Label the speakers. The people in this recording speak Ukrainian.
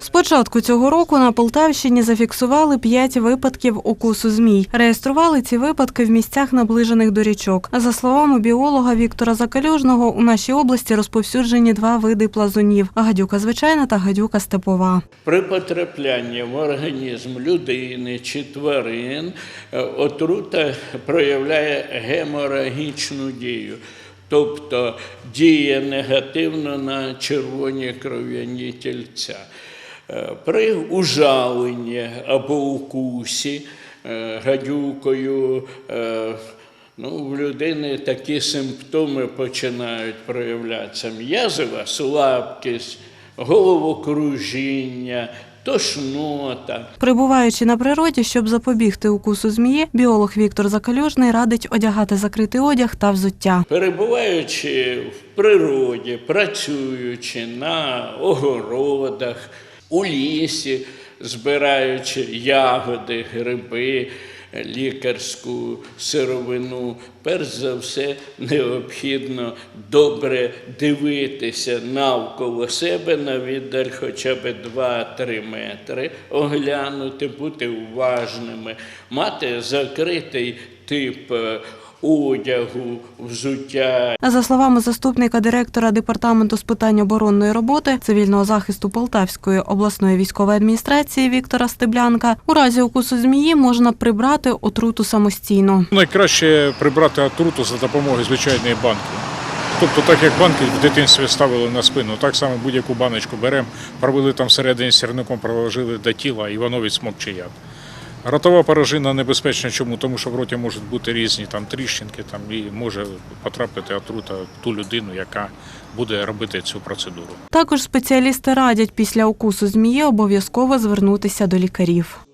Speaker 1: З початку цього року на Полтавщині зафіксували 5 випадків укусу змій. Реєстрували ці випадки в місцях, наближених до річок. За словами біолога Віктора Закалюжного, у нашій області розповсюджені два види плазунів: гадюка звичайна та гадюка степова.
Speaker 2: При потраплянні в організм людини чи тварин е, отрута проявляє геморагічну дію, тобто діє негативно на червоні кров'яні тільця. Е, При ужаленні або укусі е, гадюкою е, Ну, в людини такі симптоми починають проявлятися: м'язова слабкість, головокружіння, тошнота.
Speaker 1: Прибуваючи на природі, щоб запобігти укусу змії, біолог Віктор Закалюжний радить одягати закритий одяг та взуття.
Speaker 2: Перебуваючи в природі, працюючи на огородах, у лісі, збираючи ягоди, гриби, лікарську сировину, перш за все необхідно добре дивитися навколо себе на віддаль хоча б 2-3 метри, оглянути, бути уважними, мати закритий тип е, одягу, взуття
Speaker 1: За словами заступника директора департаменту з питань оборонної роботи цивільного захисту Полтавської обласної військової адміністрації Віктора Стеблянка, у разі укусу змії можна прибрати отруту самостійно.
Speaker 3: Найкраще прибрати отруту за допомогою звичайної банки. Тобто, так як банки в дитинстві ставили на спину, так само будь-яку баночку беремо, провели там всередині сірником, проложили до тіла і воно відсмокче яд. Ротова поражина небезпечна чому? Тому що в роті можуть бути різні там тріщинки, там і може потрапити отрута в ту людину, яка буде робити цю процедуру.
Speaker 1: Також спеціалісти радять після укусу змії обов'язково звернутися до лікарів.